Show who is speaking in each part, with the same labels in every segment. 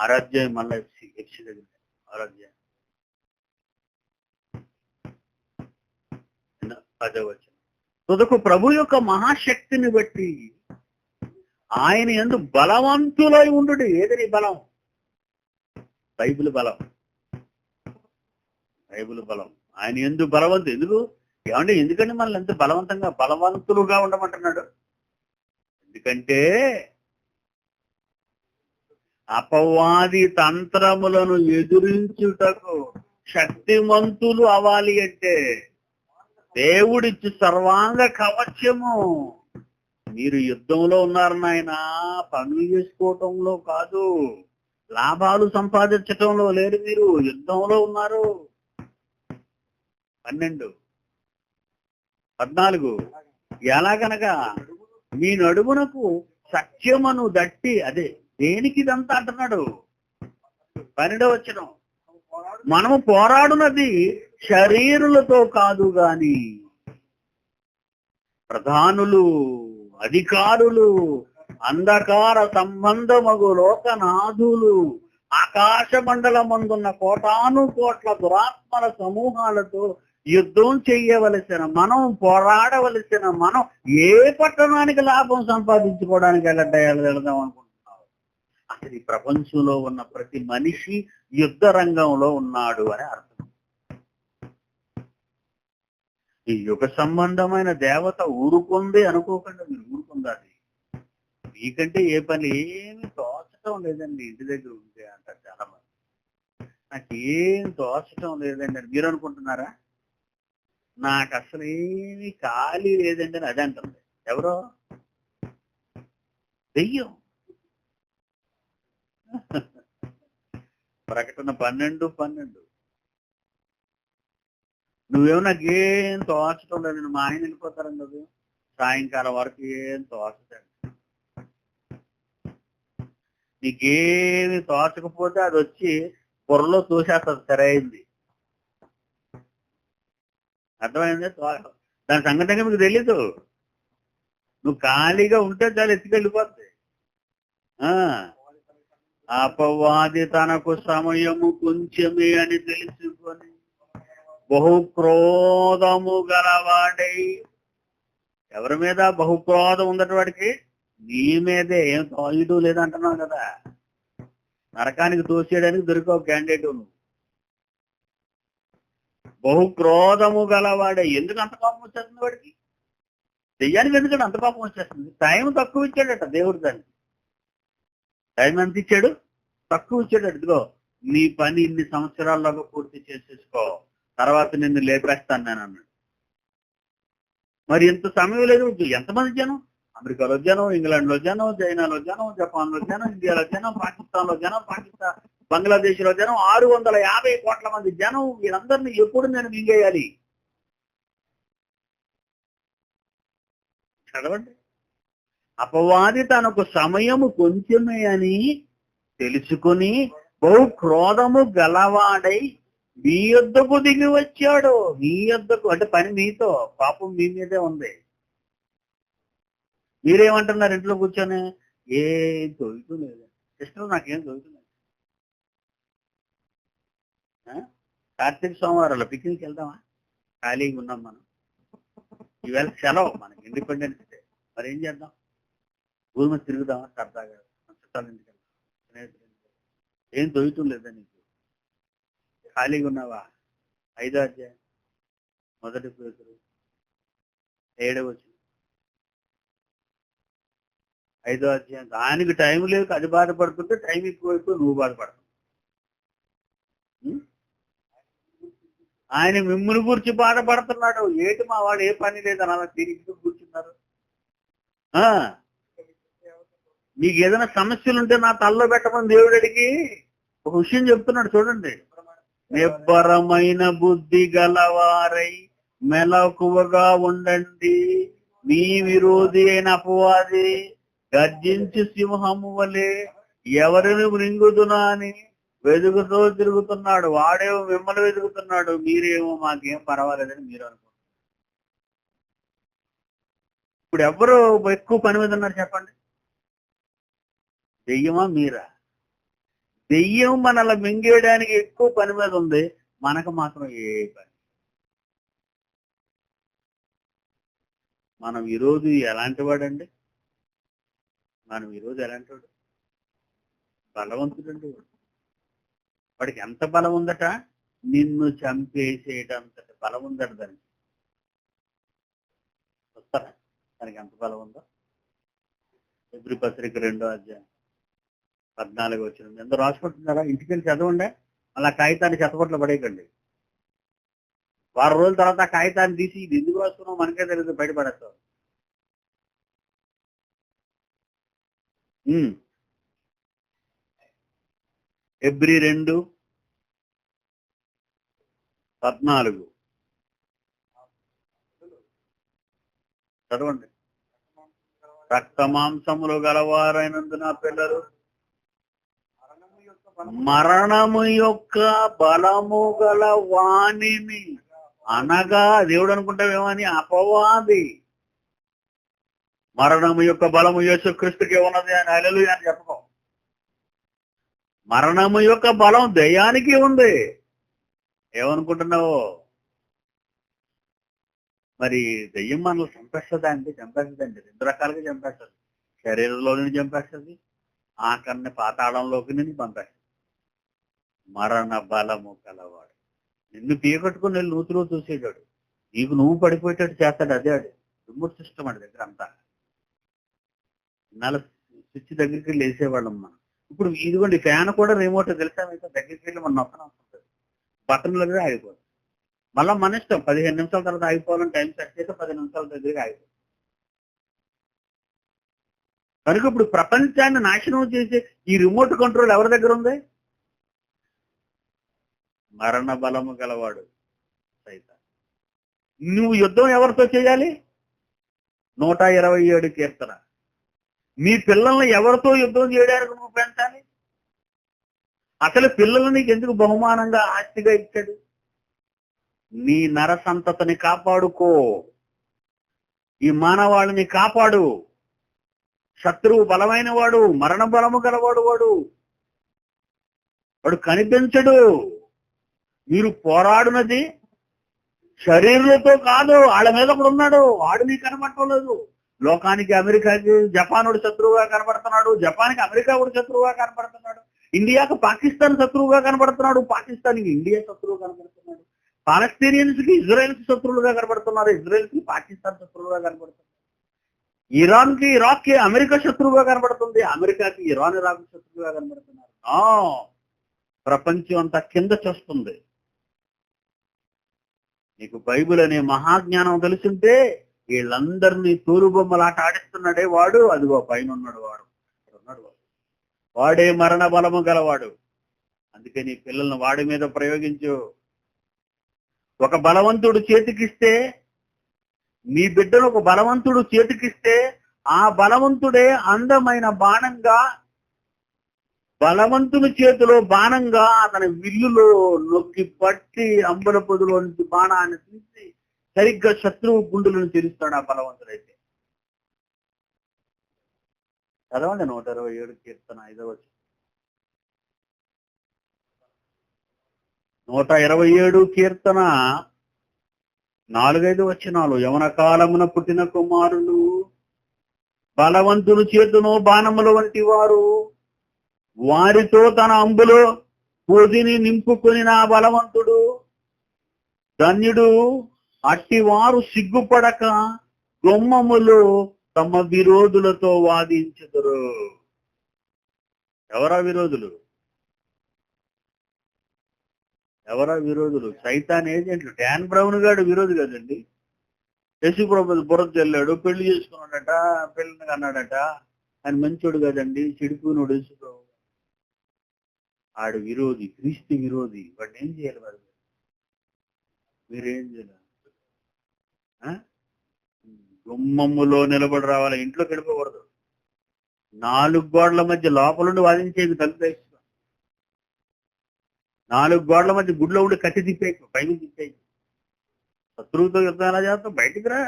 Speaker 1: ఆరాధ్యాయం మళ్ళీ FC FC దగ్గర ఆరాధ్యాయం పదో తుదకు ప్రభు యొక్క మహాశక్తిని బట్టి ఆయన ఎందు బలవంతులై ఉండు ఏదని బలం? బైబిల్ బలం. బైబిల్ బలం. ఆయన ఎందు బలవంతు ఎందుకు? ఏమంటే ఎందుకంటే మనల్ని ఎంత బలవంతంగా బలవంతులుగా ఉండమంటున్నాడు? ఎందుకంటే అపవాది తంత్రములను ఎదురించుటకు శక్తిమంతులు అవ్వాలి అంటే దేవుడిచ్చి సర్వాంగ కవచము. మీరు యుద్ధంలో ఉన్నారు నాయన పనులు చేసుకోవటంలో కాదు. లాభాలు సంపాదించటంలో లేరు మీరు యుద్ధంలో ఉన్నారు. పన్నెండు. పద్నాలుగు. ఎలాగనగా మీ నడుమునకు సత్యమును దట్టి అదే దేనికి ఇదంతా అంటున్నాడు? పన్నెండో వచ్చిన మనము పోరాడునది శరీరులతో కాదు గాని ప్రధానులు అధికారులు అంధకార సంబంధమగు లోకనాథులు ఆకాశ మండలమందున్న కోటాను కోట్ల దురాత్మల సమూహాలతో యుద్ధం చెయ్యవలసిన మనం పోరాడవలసిన మనం ఏ పట్టణానికి లాభం సంపాదించుకోవడానికి వెళ్ళడ్డా వెళదాం అనుకుంటున్నాం. ఈ ప్రపంచంలో ఉన్న ప్రతి మనిషి యుద్ధ రంగంలో ఉన్నాడు అని అర్థం. ఈ యుగ సంబంధమైన దేవత ఊరుకుంది అనుకోకుండా మీరు ఊరుకుందాది. మీకంటే ఏ పని ఏమి తోచటం లేదండి ఇంటి దగ్గర ఉంటే అంటారు చాలా మంది నాకు ఏం తోచటం లేదండి అని మీరు అనుకుంటున్నారా? నాకు అసలు ఏమి ఖాళీ లేదండి అని అది అంటుంది. ఎవరో? దెయ్యం. ప్రకటన పన్నెండు పన్నెండు. నువ్వేమో నాకు ఏం తోచటం లేదు మా ఆయన వెళ్ళిపోతారని కదా సాయంకాలం వరకు ఏం తోచదండి నీకేమి తోచకపోతే అది వచ్చి బుర్రలో తోసేస్తుంది సరైంది. అర్థమైంది? తో- దాని సంగతి మీకు తెలీదు. నువ్వు ఖాళీగా ఉంటే చాలా ఎత్తుకెళ్ళిపోద్ది. ఆ. అపవాది తనకు సమయము కొంచెమే అని తెలుసుకొని బహు క్రోధము గలవాడై. ఎవరి మీద బహు క్రోధం ఉందట వాడికి? నీ మీదే. ఏం తోయడం లేదంటున్నావు కదా. నరకానికి తోసేయడానికి దొరికావు క్యాండిడేట్ నువ్వు. బహు క్రోధము గలవాడే. ఎందుకు అంత కోపం వచ్చేస్తుంది వాడికి? దెయ్యానికి ఎందుకంటే అంత కోపం వచ్చేస్తుంది? టైం తక్కువ ఇచ్చాడట దేవుడు దాన్ని టైం ఎంత ఇచ్చాడు? తక్కువ ఇచ్చాడు ఇదిగో నీ పని ఇన్ని సంవత్సరాల్లోగా పూర్తి చేసేసుకో. తర్వాత నిన్ను లేపేస్తాను నేను అన్నాడు. మరి ఇంత సమయం లేదు. ఎంతమంది జనం? అమెరికాలో జనం ఇంగ్లాండ్లో జనం చైనాలో జనం జపాన్లో జనం ఇండియాలో జనం పాకిస్తాన్లో జనం పాకిస్తాన్ బంగ్లాదేశ్లో జనం ఆరు వందల యాభై కోట్ల మంది జనం. వీరందరినీ ఎప్పుడు నేను మింగేయాలి? చదవండి. అపవాది తనకు సమయము కొంచెమే అని తెలుసుకుని బహు క్రోధము గలవాడై మీ యొద్దకు దిగి వచ్చాడు. మీ యొద్దకు అంటే పని మీతో పాపం మీ మీదే ఉంది. మీరేమంటున్నారు ఇంట్లో కూర్చొని? ఏం చదువుతూ లేదు. సిస్టర్ నాకేం దొరుకుతుంది కార్తీక సోమవారాలు పిక్నిక్ వెళ్దామా? ఖాళీగా ఉన్నాం మనం. ఈవేళ సెలవు మనకి ఇండిపెండెన్స్ డే. మరి ఏం చేద్దాం? ఊరి మీద తిరుగుదామా సరదాగా మన చుట్టాల ఏం దొరుకుతూ లేదా నీకు? ఖాళీగా ఉన్నావా? ఐదో అధ్యాయం మొదటి పేతురు ఏడవచ్చు ఐదో అధ్యాయం దానికి టైం లేదు అది బాధపడుతుంటే టైం ఎక్కువైపోయి నువ్వు బాధపడతావు. ఆయన మిమ్మల్ని గురించి బాధపడుతున్నాడు. ఏటి మా వాడు ఏ పని లేదని అలా తిరిగి కూర్చున్నారు? నీకు ఏదైనా సమస్యలు ఉంటే నా తల్లో పెట్టమని దేవుడు అడిగి ఒక విషయం చెప్తున్నాడు చూడండి. నిబ్బరమైన బుద్ధి గలవారై మెలకువగా ఉండండి. మీ విరోధి అయిన అపవాది గర్జించి సింహము వలె ఎవరిని మృంగుతున్నా అని వెతుకుతూ తిరుగుతున్నాడు. వాడేమో మిమ్మల్ని వెతుకుతున్నాడు మీరేమో మాకేం పర్వాలేదని మీరు అనుకుంటున్నారు. ఇప్పుడు ఎవరు ఎక్కువ పని మీద ఉన్నారు చెప్పండి. దెయ్యమా మీరా? దెయ్యం మనల్ని మింగేయడానికి ఎక్కువ పని మీద ఉంది. మనకు మాత్రం ఏ పని? మనం ఈరోజు ఎలాంటి వాడండి? మనం ఈరోజు ఎలాంటి వాడు? బలవంతుడండి వాడు. వాడికి ఎంత బలం ఉందట? నిన్ను చంపేసేటంతటి బలం ఉందట దానికి. వస్తారా? దానికి ఎంత బలం ఉందో? ఎబ్రి పత్రిక రెండో అధ్యాయం. పద్నాలుగు వచ్చింది. ఎంత రాసుకుంటున్నారా? ఇంటికి వెళ్ళి చదవండి. అలా కాగితాన్ని చెత్తపట్లు పడేయకండి. వారం రోజుల తర్వాత కాగితాన్ని తీసి ఇది ఎందుకు రాస్తున్నావు? మనకే తెలియదు బయటపడేస్తాం ఉమ్. ఎబ్రి రెండు పద్నాలుగు. చదవండి. రక్త మాంసములు గలవారైనందున పిల్లలు మరణము యొక్క బలము గల వాణిని అనగా దేవుడు అనుకుంటావేమని? అపవాది. మరణము యొక్క బలము యేసుక్రీస్తుకి ఉన్నది అని. అలెలు అని చెప్పకం. మరణము యొక్క బలం దయ్యానికి ఉంది. ఏమనుకుంటున్నావు? మరి దయ్యం మనల్ని చంపేస్తుందా అంటే చంపేస్తుందండి రెండు రకాలుగా చంపేస్తుంది. శరీరంలో నుండి చంపేస్తుంది. ఆకరణ పాతాళంలోకి నుండి పంపేస్తుంది మరణ బలము కలవాడు. నిన్ను పీకట్టుకుని వెళ్ళి నూతులో చూసేటాడు. నీకు నువ్వు పడిపోయేటట్టు చేస్తాడు అదే ఆడు రిమోట్ సిస్టమ్ అడి దగ్గర అంతా. ఇన్నాళ్ళ స్విచ్ దగ్గరికి వెళ్ళి వేసేవాళ్ళం మనం. ఇప్పుడు ఇదిగోండి ఫ్యాన్ కూడా రిమోట్ తెలిసా మీకు? దగ్గరికి వెళ్ళి మనం నొక్కన వస్తుంది. బటన్ల దగ్గర ఆగిపోతుంది మళ్ళీ మన ఇష్టం. పదిహేను నిమిషాల తర్వాత ఆగిపోవాలని టైం సెట్ చేస్తే పది నిమిషాల దగ్గరికి ఆగిపోతుంది కనుక ఇప్పుడు ప్రపంచాన్ని నాశనం చేసే ఈ రిమోట్ కంట్రోల్ ఎవరి దగ్గర ఉంది? మరణ బలము గలవాడు సైతం నువ్వు యుద్ధం ఎవరితో చేయాలి? నూట ఇరవై ఏడు కీర్తన. మీ పిల్లల్ని ఎవరితో యుద్ధం చేయడానికి నువ్వు పెంచాలి? అసలు పిల్లలు నీకు ఎందుకు బహుమానంగా ఆస్తిగా ఇచ్చాడు? నీ నర సంతతిని కాపాడుకో. ఈ మానవాళిని కాపాడు. శత్రువు బలమైన వాడు మరణ బలము గలవాడు వాడు. వాడు కనిపించడు. మీరు పోరాడినది శరీరులతో కాదు వాళ్ళ మీద కూడా ఉన్నాడు. వాడు మీకు కనబట్టలేదు లోకానికి అమెరికాకి జపానుడు శత్రువుగా కనబడుతున్నాడు జపాన్కి అమెరికా కూడా శత్రువుగా కనబడుతున్నాడు ఇండియాకు పాకిస్తాన్ శత్రువుగా కనబడుతున్నాడు పాకిస్తాన్కి ఇండియా శత్రువు కనబడుతున్నాడు పాలస్తీనియన్స్కి ఇజ్రాయెల్స్ శత్రువులుగా కనబడుతున్నారు ఇజ్రాయెల్కి పాకిస్తాన్ శత్రువుగా కనబడుతున్నారు ఇరాన్కి ఇరాక్కి అమెరికా శత్రువుగా కనబడుతుంది అమెరికాకి ఇరాన్ ఇరాక్ శత్రువుగా కనబడుతున్నారు ఆ, ప్రపంచం అంతా కింద చేస్తుంది. నీకు బైబిల్ అనే మహాజ్ఞానం తెలుసుంటే వీళ్ళందరినీ తూరుబొమ్మలాట ఆడిస్తున్నాడే వాడు. అదిగో పైన ఉన్నాడు వాడు. ఉన్నాడు వాడు. వాడే మరణ బలము గలవాడు. అందుకే నీ పిల్లల్ని వాడి మీద ప్రయోగించు. ఒక బలవంతుడు చేతికిస్తే మీ బిడ్డను ఒక బలవంతుడు చేతికిస్తే ఆ బలవంతుడే అందమైన బాణంగా బలవంతుని చేతిలో బాణంగా అతని విల్లులో నొక్కి పట్టి అంబల పొదిలో నుంచి బాణాన్ని తీసి సరిగ్గా శత్రువు గుండెలను తెరుస్తాడు ఆ బలవంతుడైతే. చదవండి నూట ఇరవై ఏడు కీర్తన ఐదవ నూట ఇరవై ఏడు కీర్తన నాలుగైదు వచనాలు. యవన కాలమున పుట్టిన కుమారులు బలవంతుని చేతును బాణముల వంటి వారు వారితో తన అంబులో పొదిని నింపుకుని నా బలవంతుడు. ధన్యుడు అట్టివారు సిగ్గుపడక గొమ్మములు తమ విరోధులతో వాదించుదురు. ఎవరా విరోధులు? ఎవరా విరోధులు? సైతాన్ ఏజెంట్లు డాన్ బ్రౌన్ గాడు విరోధు కదండి. యశు ప్రభు బుర్ర వెళ్ళాడు పెళ్ళి చేసుకున్నాడట పెళ్ళిని అన్నాడట ఆయన మంచోడు కదండి చెడిపోయినోడు యశు ప్రభు ఆడు విరోధి క్రీస్తు విరోధి వాడిని ఏం చేయాలి వాడు? మీరేం చేయాలి? ఆ? గుమ్మములో నిలబడి రావాలి ఇంట్లోకి వెళ్ళిపోకూడదు నాలుగు గోడల మధ్య లోపలుండి వాదించేది తలుపు నాలుగు గోడల మధ్య గుడిలో ఉండి కట్టి తిప్పేయకు పైకి తిప్పేయకు శత్రువుతో యుద్ధం ఎలా చేస్తావు? బయటికి రా.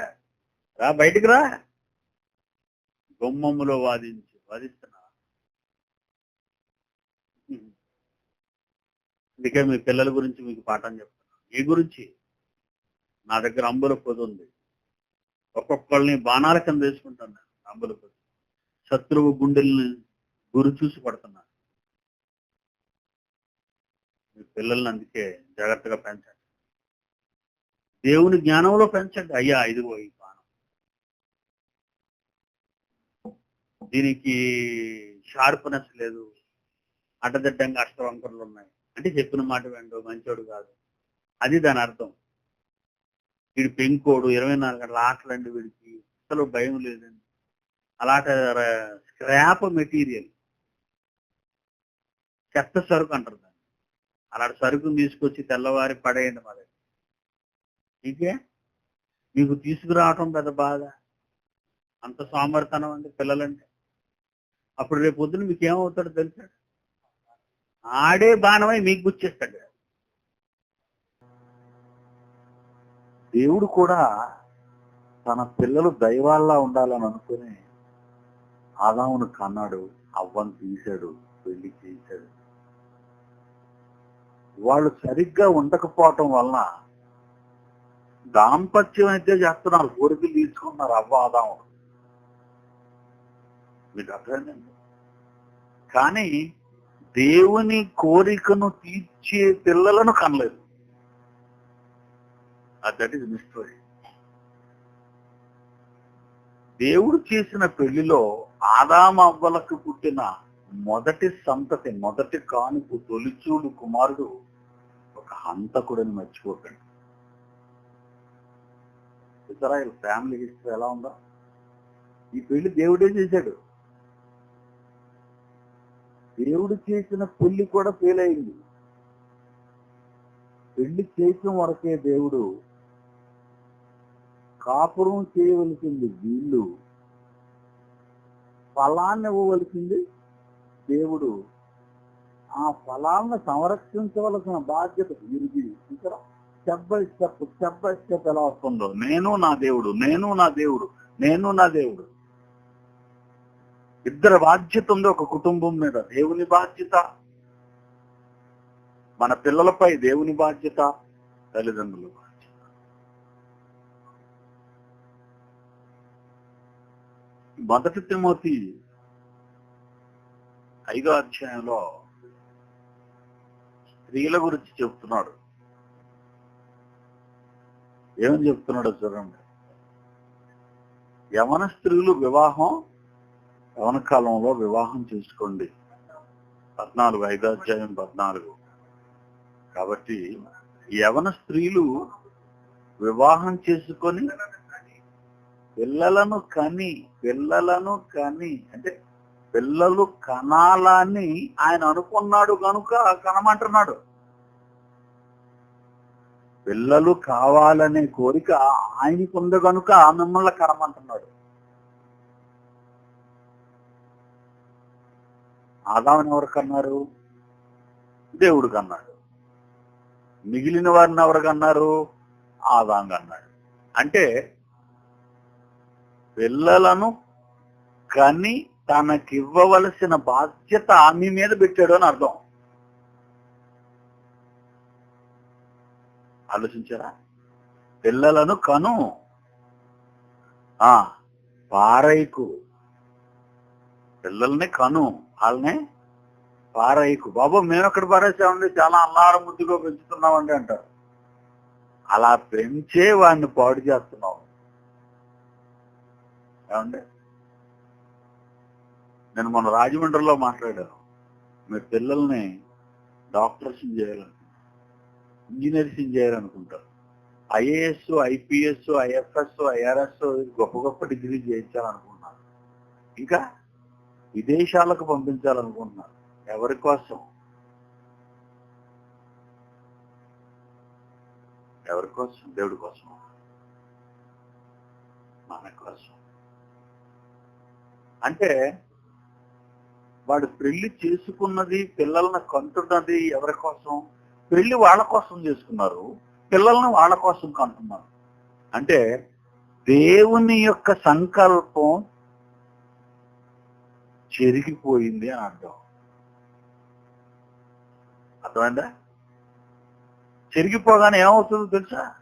Speaker 1: రా బయటికి రా. గుమ్మములో వాదించు వాదిస్తున్నా అందుకే మీ పిల్లల గురించి మీకు పాఠం చెప్తున్నాను ఈ గురించి నా దగ్గర అంబుల పొది ఉంది. ఒక్కొక్కళ్ళని బాణాల కింద వేసుకుంటాను నేను అంబుల పొది. శత్రువు గుండెల్ని గురి చూసి పడుతున్నాను మీ పిల్లల్ని అందుకే జాగ్రత్తగా పెంచండి. దేవుని జ్ఞానంలో పెంచండి. అయ్యా ఇదిగో ఈ బాణం. దీనికి షార్ప్నెస్ లేదు. అడ్డదిడ్డంగా అష్టవంకరలు ఉన్నాయి. అంటే చెప్పిన మాట వెండు మంచోడు కాదు. అది దాని అర్థం. వీడు పెంకోడు ఇరవై నాలుగు గంటల ఆటలండి వీడికి. అసలు భయం లేదండి. అలాంటి స్క్రాప్ మెటీరియల్. చెత్త సరుకు అంటారు దాన్ని. అలాంటి సరుకుని తీసుకొచ్చి తెల్లవారి పడేయండి మరి ఇదే మీకు తీసుకురావటం పెద్ద బాధ. అంత సోమరితనం అండి పిల్లలంటే. అప్పుడు రేపు పొద్దున మీకు ఏమవుతాడో తెలిసాడు ఆడే బాణమై మీకు గుచ్చేస్తాడు
Speaker 2: దేవుడు కూడా తన పిల్లలు దైవాల్లా ఉండాలని అనుకుని ఆదామును కన్నాడు అవ్వను తీశాడు పెళ్ళి చేశాడు. వాళ్ళు సరిగ్గా ఉండకపోవటం వలన దాంపత్యం అయితే చేస్తున్నారు కోరికలు తీసుకున్నారు అవ్వ ఆదాముడు మీకు అర్థమైందండి? కానీ దేవుని కోరికను తీర్చే పిల్లలను కనలేదు. దట్ ఈస్ మిస్టరీ దేవుడు చేసిన పెళ్ళిలో ఆదామ అవ్వలకు పుట్టిన మొదటి సంతతి మొదటి కానుపు తొలిచూడు కుమారుడు ఒక హంతకుడని మర్చిపోకండి. ఇజ్రాయల్ ఫ్యామిలీ హిస్టరీ ఎలా ఉందా? ఈ పెళ్ళి దేవుడే చేశాడు. దేవుడు చేసిన పెళ్ళి కూడా ఫెయిల్ అయింది. పెళ్ళి చేయటం వరకే దేవుడు కాపురం చేయవలసింది వీళ్ళు. ఫలాన్ని ఇవ్వవలసింది దేవుడు. ఆ ఫలాలను సంరక్షించవలసిన బాధ్యత వీరికి ఇక్కడ step by step step by step ఎలా వస్తుందో. నేను నా దేవుడు నేను నా దేవుడు నేను నా దేవుడు. ఇద్దరు బాధ్యత ఉంది ఒక కుటుంబం మీద. దేవుని బాధ్యత మన పిల్లలపై దేవుని బాధ్యత తల్లిదండ్రుల బాధ్యత. మొదటి తిమోతి ఐదో అధ్యాయంలో స్త్రీల గురించి చెప్తున్నాడు. ఏమని చెప్తున్నాడో చూడండి. యవన స్త్రీలు వివాహం యవన కాలంలో వివాహం చేసుకోండి. పద్నాలుగు ఐదాధ్యాయం పద్నాలుగు. కాబట్టి యవన స్త్రీలు వివాహం చేసుకొని పిల్లలను కని పిల్లలను కని అంటే పిల్లలు కనాలని ఆయన అనుకున్నాడు కనుక కనమంటున్నాడు. పిల్లలు కావాలనే కోరిక ఆయనకుంది కనుక మిమ్మల్ని కనమంటున్నాడు. ఆదామని ఎవరు కన్నారు? దేవుడు కన్నాడు. మిగిలిన వారిని ఎవరు కన్నారు? ఆదాం కన్నాడు. అంటే పిల్లలను కని తనకివ్వవలసిన బాధ్యత ఆమె మీద పెట్టాడు అని అర్థం. ఆలోచించారా? పిల్లలను కను. ఆ పారైకు. పిల్లల్ని కను. వాళ్ళని పారైకు బాబు మేము ఎక్కడ పారేసామండి? చాలా అల్లారం ముద్దుగా పెంచుతున్నామండి అంటారు. అలా పెంచే వాడిని పాడు చేస్తున్నాం. ఏమండి? నేను మన రాజమండ్రిలో మాట్లాడాను. మీ పిల్లల్ని డాక్టర్స్ చేయాలనుకుంటారు ఇంజనీర్స్ చేయాలనుకుంటారు. ఐఏఎస్ ఐపీఎస్ ఐఎఫ్ఎస్ ఐఆర్ఎస్ గొప్ప గొప్ప డిగ్రీ చేయించాలనుకుంటున్నారు. ఇంకా విదేశాలకు పంపించాలనుకుంటున్నారు. ఎవరి కోసం? ఎవరి కోసం? దేవుడి కోసం. మన కోసం. అంటే వాడు పెళ్ళి చేసుకున్నది పిల్లల్ని కంటున్నది ఎవరి కోసం? పెళ్ళి వాళ్ళ కోసం చేసుకున్నారు. పిల్లల్ని వాళ్ళ కోసం కంటున్నారు. అంటే దేవుని యొక్క సంకల్పం చెరిగిపోయింది అని అర్థం. అర్థమైందా?
Speaker 1: చెరిగిపోగానే ఏమవుతుందో తెలుసా?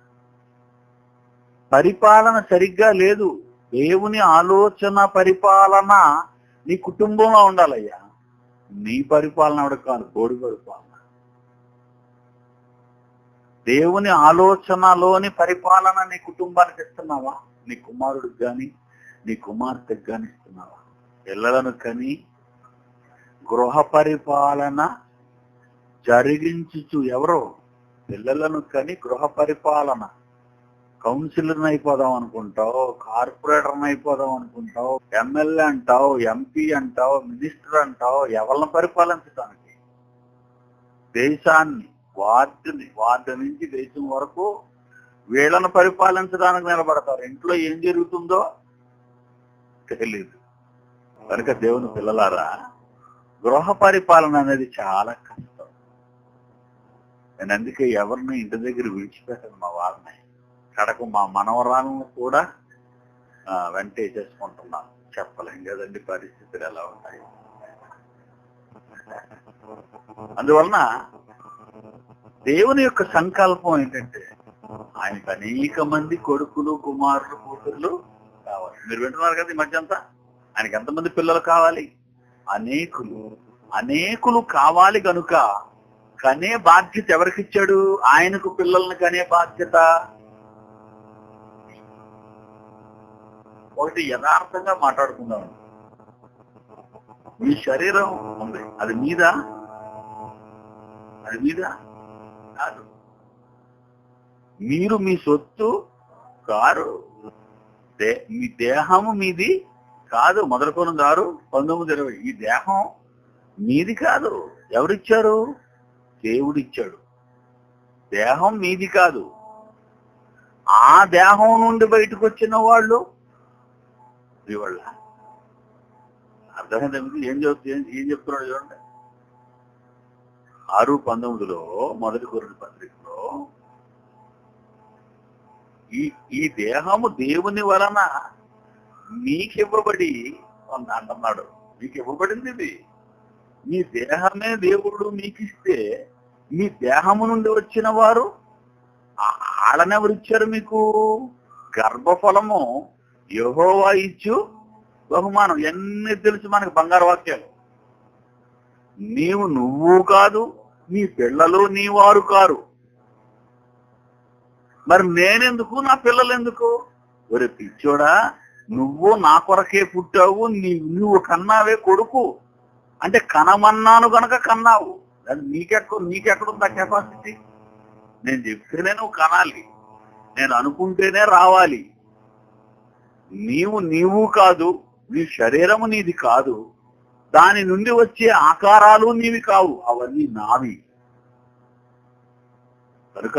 Speaker 1: పరిపాలన సరిగ్గా లేదు. దేవుని ఆలోచన పరిపాలన నీ కుటుంబంలో ఉండాలయ్యా. నీ పరిపాలన ఆవిడ కాదు? కోడి పరిపాలన. దేవుని ఆలోచనలోని పరిపాలన నీ కుటుంబానికి ఇస్తున్నావా? నీ కుమారుడికి కానీ నీ కుమార్తెకి కానీ ఇస్తున్నావా? పిల్లలను కని గృహ పరిపాలన జరిగించుచు ఎవరో పిల్లలను కని గృహ పరిపాలన. కౌన్సిలర్ అయిపోదాం అనుకుంటావు కార్పొరేటర్ని అయిపోదాం అనుకుంటావు ఎమ్మెల్యే అంటావు ఎంపీ అంటావు మినిస్టర్ అంటావు ఎవరిని పరిపాలించడానికి దేశాన్ని వార్డుని వార్డు నుంచి దేశం వరకు వీళ్ళను పరిపాలించడానికి నిలబడతారు. ఇంట్లో ఏం జరుగుతుందో తెలియదు కనుక దేవుని పిల్లలారా గృహ పరిపాలన అనేది చాలా కష్టం. నేను అందుకే ఎవరిని ఇంటి దగ్గర విడిచిపెట్టను మా వారిని. కడకు మా మనవరాలను కూడా ఆ, వెంటేసేసుకుంటున్నాను. చెప్పలేం కదండి పరిస్థితులు ఎలా ఉంటాయి. అందువలన దేవుని యొక్క సంకల్పం ఏంటంటే ఆయనకు అనేక మంది కొడుకులు కుమారులు కూతుర్లు కావాలి. మీరు వింటున్నారు కదా ఈ మధ్య అంతా? ఆయనకి ఎంతమంది పిల్లలు కావాలి? అనేకులు. అనేకులు కావాలి గనుక కనే బాధ్యత ఎవరికి ఇచ్చాడు ఆయనకు పిల్లల్ని కనే బాధ్యత? ఒకటి యథార్థంగా మాట్లాడుకుందాం. మీ శరీరం ఉంది. అది మీద? అది మీద? కాదు. మీరు మీ సొత్తు కారు మీ దేహము మీది కాదు మొదలుకోను గారు పంతొమ్మిది ఇరవై. ఈ దేహం మీది కాదు. ఎవరిచ్చారు? దేవుడిచ్చాడు. దేహం మీది కాదు. ఆ దేహం నుండి బయటకు వచ్చిన వాళ్ళు ఇవాళ అర్థమైంది ఏం చెప్తుంది ఏం చెప్తున్నాడు చూడండి. ఆరు పంతొమ్మిదిలో మొదటి కొరటి పత్రికలో ఈ ఈ దేహము దేవుని వలన మీకివ్వబడి అని అంటున్నాడు మీకు ఇవ్వబడింది ఇది. నీ దేహమే దేవుడు మీకిస్తే మీ దేహము నుండి వచ్చిన వారు ఆడనెవరు ఇచ్చారు మీకు? గర్భఫలము యహోవా ఇచ్చు బహుమానం. ఎన్ని తెలుసు మనకి బంగారు వాక్యాలు. నీవు నువ్వు కాదు నీ పిల్లలు నీ వారు కారు. మరి నేనెందుకు? నా పిల్లలు ఎందుకు? ఒరే పిచ్చోడా నువ్వు నా కొరకే పుట్టావు నీ నువ్వు కన్నావే కొడుకు. అంటే కనమన్నాను గనక కన్నావు. అది నీకెక్కడ నీకెక్కడుందా కెపాసిటీ నేను చెప్తేనే నువ్వు కనాలి. నేను అనుకుంటేనే రావాలి. నీవు నీవు కాదు నీ శరీరము నీది కాదు. దాని నుండి వచ్చే ఆకారాలు నీవి కావు అవన్నీ నావి. కనుక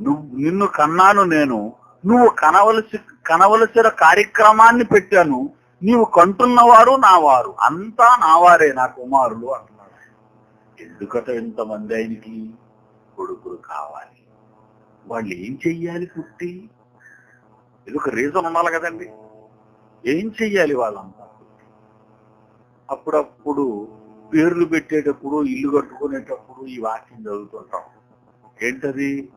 Speaker 1: నువ్వు నిన్ను కన్నాను నేను నువ్వు కనవలసి కనవలసిన కార్యక్రమాన్ని పెట్టాను. నీవు కంటున్నవారు నా వారు అంతా నావారే నా కుమారులు అంటున్నాడు ఎందుకట ఇంతమంది ఆయనకి కొడుకులు కావాలి? వాళ్ళు ఏం చెయ్యాలి పుట్టి? ఇది ఒక రీజన్ ఉండాలి కదండి. ఏం చెయ్యాలి వాళ్ళంతా? అప్పుడప్పుడు పేర్లు పెట్టేటప్పుడు ఇల్లు కట్టుకునేటప్పుడు ఈ వాక్యం చదువుతుంటాం. ఏంటది?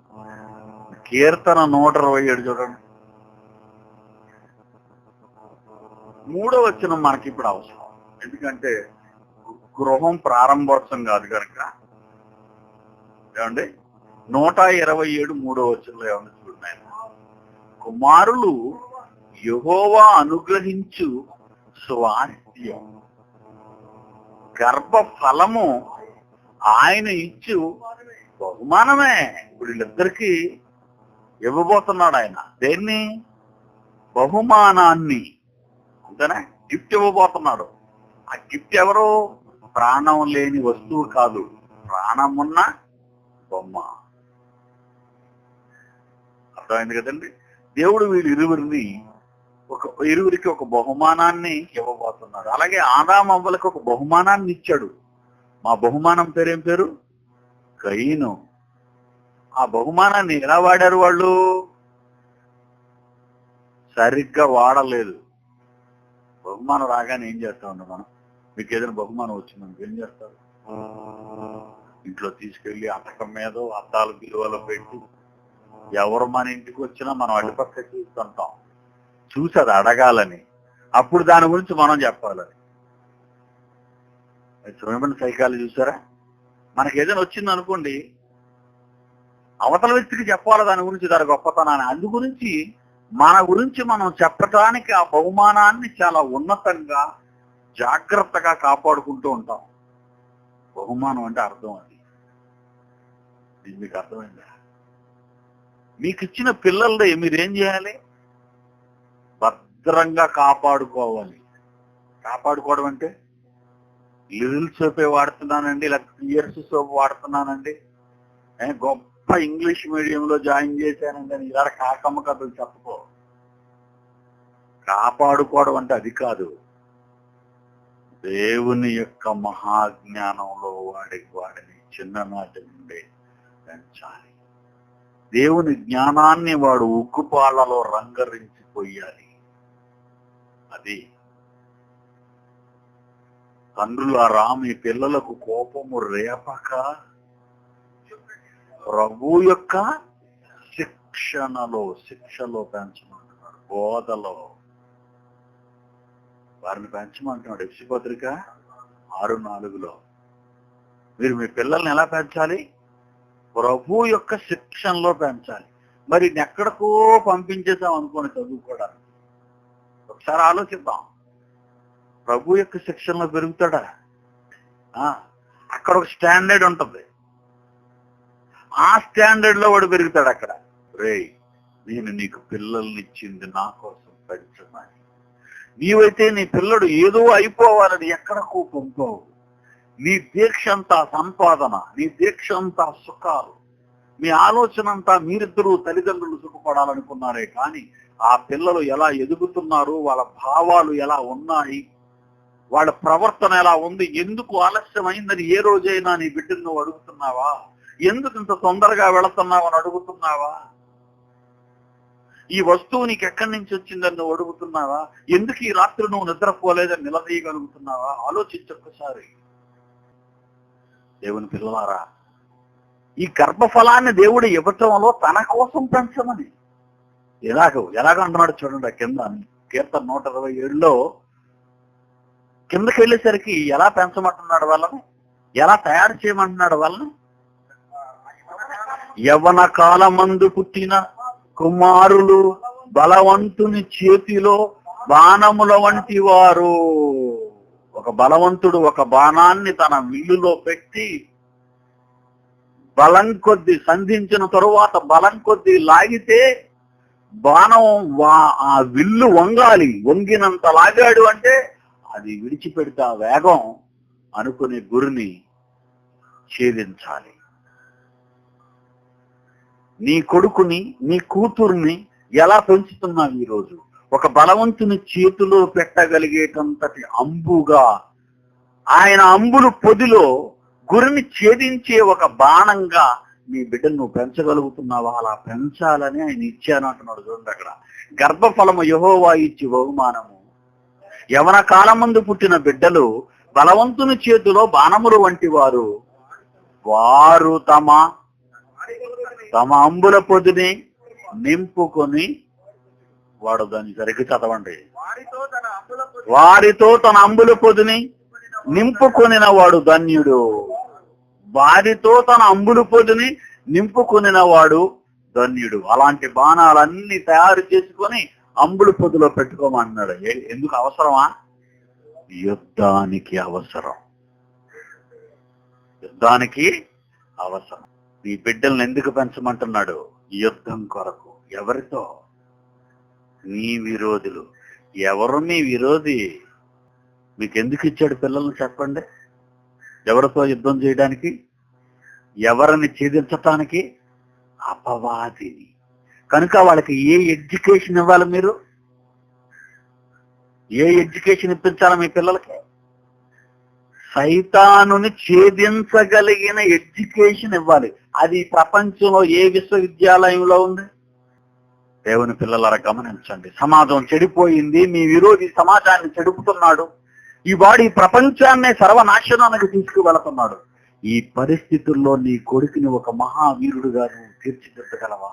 Speaker 1: కీర్తన నూట ఇరవై ఏడు చూడండి. మూడో వచ్చిన మనకి ఇప్పుడు అవసరం. ఎందుకంటే గృహం ప్రారంభోత్సవం కాదు కనుక. ఏమండి? నూట ఇరవై ఏడు మూడో వచ్చినలో ఏమన్నా చూడండి కుమారులు యహోవా అనుగ్రహించు స్వాస్థ్యం గర్భ ఫలము ఆయన ఇచ్చు బహుమానమే. ఇప్పుడు వీళ్ళిద్దరికీ ఇవ్వబోతున్నాడు ఆయన. దేన్ని? బహుమానాన్ని. అంతేనా? గిఫ్ట్ ఇవ్వబోతున్నాడు. ఆ గిఫ్ట్ ఎవరు? ప్రాణం లేని వస్తువు కాదు. ప్రాణమున్న బొమ్మ. అర్థమైంది కదండి? దేవుడు వీళ్ళు ఇరువురిని ఒక ఇరువురికి ఒక బహుమానాన్ని ఇవ్వబోతున్నాడు. అలాగే ఆదాం అవ్వలకు ఒక బహుమానాన్ని ఇచ్చాడు. మా బహుమానం పేరేం పేరు? కయ్యను ఆ బహుమానాన్ని ఎలా వాడారు వాళ్ళు? సరిగ్గా వాడలేదు. బహుమానం రాగానే ఏం చేస్తా ఉన్నాం మనం? మీకు ఏదైనా బహుమానం వచ్చింది ఏం చేస్తారు?
Speaker 2: ఇంట్లో తీసుకెళ్ళి అటకం మీద అద్దాలు విలువలు పెట్టి ఎవరు మన ఇంటికి వచ్చినా మనం అటుపక్క చూస్తుంటాం చూసి అది అడగాలని. అప్పుడు దాని గురించి మనం చెప్పాలని చూడమని సైకాలజీ చూసారా? మనకి ఏదైనా వచ్చింది అనుకోండి అవతల వ్యక్తికి చెప్పాలి దాని గురించి దాని గొప్పతనాన్ని. అందు గురించి మన గురించి మనం చెప్పటానికి ఆ బహుమానాన్ని చాలా ఉన్నతంగా జాగ్రత్తగా కాపాడుకుంటూ ఉంటాం. బహుమానం అంటే అర్థం అది. మీకు అర్థమైందా? మీకు ఇచ్చిన పిల్లల్ని మీరేం చేయాలి? భద్రంగా కాపాడుకోవాలి. కాపాడుకోవడం అంటే లిరిల్ సోపే వాడుతున్నానండి లేకపోతే ఇయర్స్ సోప్ వాడుతున్నానండి. గొప్ప గొప్ప ఇంగ్లీష్ మీడియంలో జాయిన్ చేశానండి అని ఇలా కాకమ్మ కథలు చెప్పుకో. కాపాడుకోవడం అంటే అది కాదు. దేవుని యొక్క మహాజ్ఞానంలో వాడికి వాడిని చిన్ననాటి నుండి పెంచాలి. దేవుని జ్ఞానాన్ని వాడు ఉగ్గుపాలలో రంగరించిపోయాలి. అది. తండ్రులారా మీ పిల్లలకు కోపము రేపక ప్రభు యొక్క శిక్షణలో శిక్షలో పెంచమంటున్నాడు బోధలో. వారిని పెంచమంటున్నాడు ఎఫ్సి పత్రిక ఆరు నాలుగులో. మీరు మీ పిల్లల్ని ఎలా పెంచాలి? ప్రభు యొక్క శిక్షణలో పెంచాలి. మరి ఎక్కడికో పంపించేసాం అనుకోని చదువుకోవడానికి ఒకసారి ఆలోచిద్దాం. ప్రభు యొక్క శిక్షణలో పెరుగుతాడా? ఆ, అక్కడ ఒక స్టాండర్డ్ ఉంటుంది. ఆ స్టాండర్డ్లో వాడు పెరుగుతాడు అక్కడ. రేయ్ నేను నీకు పిల్లల్నిచ్చింది నా కోసం పెంచమని. నీవైతే నీ పిల్లడు ఏదో అయిపోవాలని ఎక్కడకు పంపావు నీ దీక్ష అంతా సంపాదన నీ దీక్ష అంతా సుఖాలు. మీ ఆలోచన అంతా మీరిద్దరూ తల్లిదండ్రులు సుఖపడాలనుకున్నారే కానీ ఆ పిల్లలు ఎలా ఎదుగుతున్నారు వాళ్ళ భావాలు ఎలా ఉన్నాయి వాళ్ళ ప్రవర్తన ఎలా ఉంది ఎందుకు ఆలస్యమైందని ఏ రోజైనా నీ బిడ్డను నువ్వు అడుగుతున్నావా? ఎందుకు ఇంత తొందరగా వెళుతున్నావని అడుగుతున్నావా? ఈ వస్తువు నీకు ఎక్కడి నుంచి వచ్చిందని నువ్వు అడుగుతున్నావా? ఎందుకు ఈ రాత్రి నువ్వు నిద్రపోలేదని నిలదీయగలుగుతున్నావా? ఆలోచించు ఒక్కసారి. దేవుని పిల్లలారా ఈ గర్భఫలాన్ని దేవుడు ఇవ్వటంలో తన కోసం పెంచమని. ఎలాగో ఎలాగ అంటున్నాడు చూడండి కింద కీర్తన నూట ఇరవై ఏడులో కిందకి వెళ్ళేసరికి ఎలా పెంచమంటున్నాడు వాళ్ళని? ఎలా తయారు చేయమంటున్నాడు వాళ్ళని? యవన కాలమందు పుట్టిన కుమారులు బలవంతుని చేతిలో బాణముల వంటి వారు. ఒక బలవంతుడు ఒక బాణాన్ని తన విల్లులో పెట్టి బలం కొద్ది సంధించిన తరువాత బలం కొద్ది లాగితే బాణం వా- ఆ విల్లు వంగాలి. వంగినంత లాగాడు అంటే అది విడిచిపెడితే ఆ వేగం అనుకునే గురిని ఛేదించాలి. నీ కొడుకుని నీ కూతుర్ని ఎలా పెంచుతున్నావు ఈరోజు ఒక బలవంతుని చేతిలో పెట్టగలిగేటంతటి అంబుగా ఆయన అంబులు పొదిలో గురిని ఛేదించే ఒక బాణంగా నీ బిడ్డను నువ్వు పెంచగలుగుతున్నావా? అలా పెంచాలని ఆయన ఇచ్చాను అంటున్నాడు చూడండి అక్కడ. గర్భఫలము యహోవా ఇచ్చి బహుమానము. యవన కాలమందు పుట్టిన బిడ్డలు బలవంతుని చేతిలో బాణములు వంటి వారు వారు తమ తమ అంబుల పొదిని నింపుకొని వాడు దాన్ని సరిగ్గా చదవండి.
Speaker 1: వారితో తన
Speaker 2: అంబుల పొదిని నింపుకొనిన వాడు ధన్యుడు. వారితో తన అంబుల పొదిని నింపుకొనిన వాడు ధన్యుడు. అలాంటి బాణాలన్నీ తయారు చేసుకొని అంబుల పొదిలో పెట్టుకోమన్నాడు ఏ- ఎందుకు అవసరమా? యుద్ధానికి అవసరం. యుద్ధానికి అవసరం. నీ బిడ్డల్ని ఎందుకు పెంచమంటున్నాడు? యుద్ధం కొరకు. ఎవరితో? నీ విరోధులు. ఎవరు నీ విరోధి? మీకు ఎందుకు ఇచ్చాడు పిల్లల్ని చెప్పండి? ఎవరితో యుద్ధం చేయడానికి? ఎవరిని ఛేదించటానికి? అపవాదిని. కనుక వాళ్ళకి ఏ ఎడ్యుకేషన్ ఇవ్వాలి మీరు? ఏ ఎడ్యుకేషన్ ఇప్పించాలి మీ పిల్లలకి? సైతానుని ఛేదించగలిగిన ఎడ్యుకేషన్ ఇవ్వాలి. అది ప్రపంచంలో ఏ విశ్వవిద్యాలయంలో ఉంది? దేవుని పిల్లలారా గమనించండి. సమాజం చెడిపోయింది మీ విరోధి సమాజాన్ని చెడుపుతున్నాడు. ఈ వాడి ప్రపంచాన్నే సర్వనాశనానికి తీసుకువెళుతున్నాడు. ఈ పరిస్థితుల్లో నీ కొడుకుని ఒక మహావీరుడుగా నువ్వు తీర్చిదిద్దగలవా?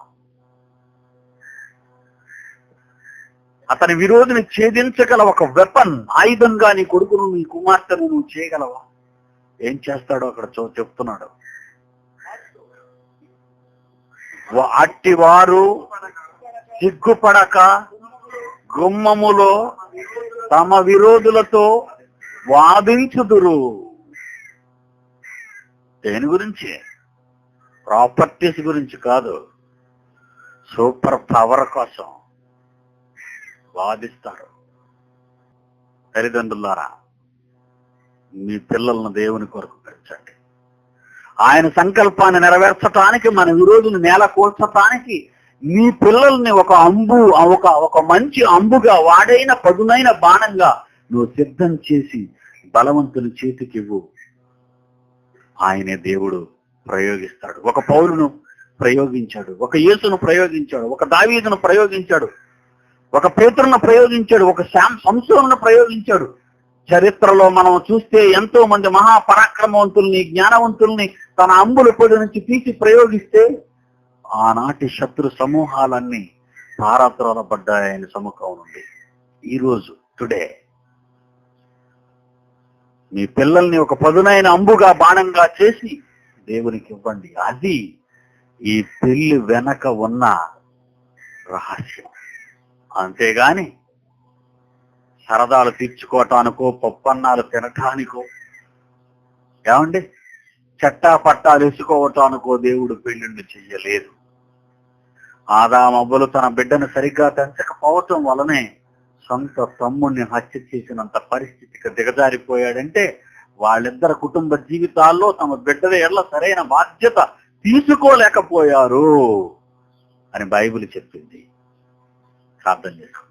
Speaker 2: అతని విరోధిని ఛేదించగల ఒక వెపన్ ఆయుధంగా నీ కొడుకును నీ కుమార్తెను నువ్వు చేయగలవా? ఏం చేస్తాడో అక్కడ చూ చెప్తున్నాడు. అట్టి వారు సిగ్గుపడక గుమ్మములో తమ విరోధులతో వాదించుదురు. దేని గురించి? ప్రాపర్టీస్ గురించి కాదు. సూపర్ పవర్ కోసం వాదిస్తారు. తల్లిదండ్రులారా మీ పిల్లలను దేవుని కొరకు పెంచండి. ఆయన సంకల్పాన్ని నెరవేర్చటానికి మన విరోధుని నేల కోల్చటానికి మీ పిల్లల్ని ఒక అంబు ఒక ఒక మంచి అంబుగా వాడైన పదునైన బాణంగా నువ్వు సిద్ధం చేసి బలవంతుని చేతికివ్వు ఆయనే దేవుడు ప్రయోగిస్తాడు. ఒక పౌరును ప్రయోగించాడు. ఒక యేసును ప్రయోగించాడు. ఒక దావీదును ప్రయోగించాడు. ఒక పేతురును ప్రయోగించాడు. ఒక శాం సంసోను ప్రయోగించాడు. చరిత్రలో మనం చూస్తే ఎంతో మంది మహాపరాక్రమవంతుల్ని జ్ఞానవంతుల్ని తన అంబుల పొడి నుంచి తీసి ప్రయోగిస్తే ఆనాటి శత్రు సమూహాలన్నీ పారద్రోలబడ్డాయి ఆయన సముఖం నుండి ఈరోజు టుడే మీ పిల్లల్ని ఒక పదునైన అంబుగా బాణంగా చేసి దేవునికి ఇవ్వండి. అది ఈ పెళ్ళి వెనక ఉన్న రహస్యం. అంతేగాని సరదాలు తీర్చుకోవటానికో పప్పన్నాలు తినటానికో ఏమండి? చట్టా పట్టాలు వేసుకోవటానికో దేవుడు పెళ్ళిళ్ళు చెయ్యలేదు. ఆదామబ్బులు తన బిడ్డను సరిగ్గా పెంచకపోవటం వలనే సొంత తమ్ముణ్ణి హత్య చేసినంత పరిస్థితికి దిగజారిపోయాడంటే వాళ్ళిద్దరు కుటుంబ జీవితాల్లో తమ బిడ్డల ఎడల సరైన బాధ్యత తీసుకోలేకపోయారు అని బైబిల్ చెప్పింది. ప్రార్థన చేసుకో